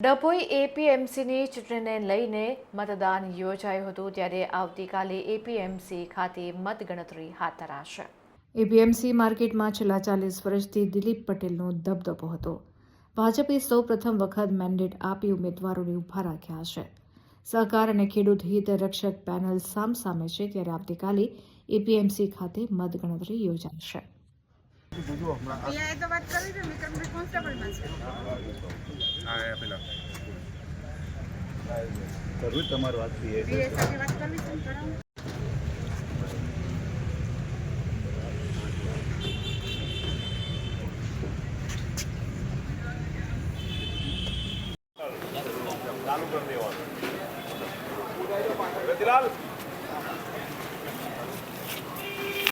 ડભોઈ એપીએમસીની ચૂંટણીને લઈને મતદાન યોજાયું હતું ત્યારે આવતીકાલે એપીએમસી ખાતે મતગણતરી હાથ ધરાશે. એપીએમસી માર્કેટમાં છેલ્લા ચાલીસ વર્ષથી દિલીપ પટેલનો દબદબો હતો. ભાજપે સૌ પ્રથમ વખત મેન્ડેટ આપી ઉમેદવારોને ઊભા રાખ્યા છે. સહકાર અને ખેડૂત હિત રક્ષક પેનલ સામસામે છે ત્યારે આવતીકાલે એપીએમસી ખાતે મતગણતરી યોજાશે. તમારી વાતથી એ છે. પીએ સાથે વાત કરવી છે ને કરાવો ચાલુ કરી દેવાનું. રતિલાલ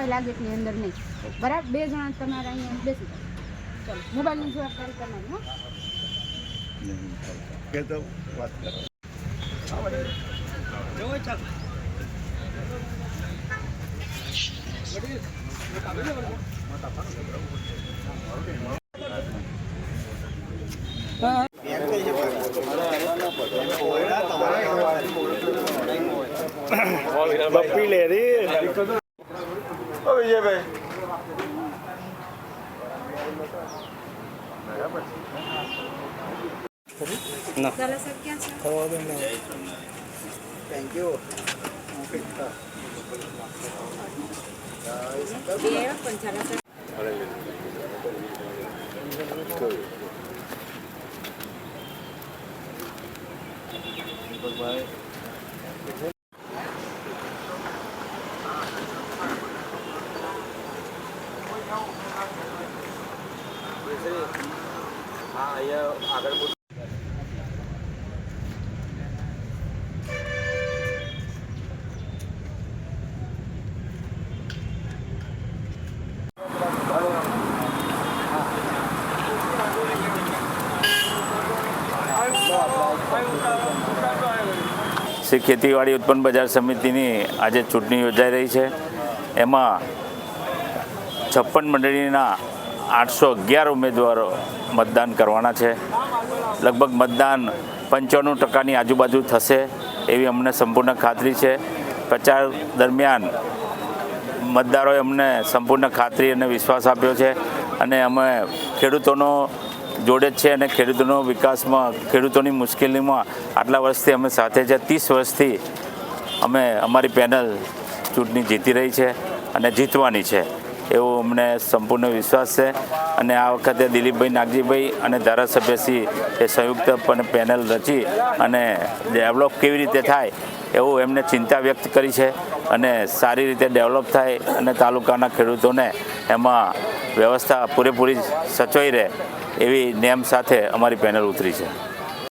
મોબાઈલ આગેટની અંદર નહીં. બરાબર? બે જણા તમારા અહીંયા બેસી જાઓ. ચલો મોબાઈલની જવાબદારી તમારી હો. કે તો વાત કરો. બપ્પી લે રી ઓ ભાઈ. ચાલો સર ક્યાં છે? થેન્ક યુ એ સર શ્રી ખેતીવાડી ઉત્પન્ન બજાર સમિતિની આજે ચૂંટણી યોજાઈ રહી છે. એમાં છપ્પન મંડળીના આઠસો અગિયાર ઉમેદવારો મતદાન કરવાના છે. લગભગ મતદાન પંચાણું ટકાની આજુબાજુ થશે એવી અમને સંપૂર્ણ ખાતરી છે. પ્રચાર દરમિયાન મતદારોએ અમને સંપૂર્ણ ખાતરી અને વિશ્વાસ આપ્યો છે અને અમે ખેડૂતોનો જોડે જ છે અને ખેડૂતોનો વિકાસમાં, ખેડૂતોની મુશ્કેલીમાં આટલા વર્ષથી અમે સાથે છે. ત્રીસ વર્ષથી અમે અમારી પેનલ ચૂંટણી જીતી રહી છે અને જીતવાની છે. એવો અમને સંપૂર્ણ વિશ્વાસ છે. અને આ વખતે દિલીપભાઈ નાગજીભાઈ અને ધારાસભ્યશ્રી એ સંયુક્ત પણ પેનલ રચી અને ડેવલપ કેવી રીતે થાય એવું એમને ચિંતા વ્યક્ત કરી છે. અને સારી રીતે ડેવલપ થાય અને તાલુકાના ખેડૂતોને એમાં વ્યવસ્થા પૂરેપૂરી સચવાઈ રહે એવી નેમ સાથે અમારી પેનલ ઉતરી છે.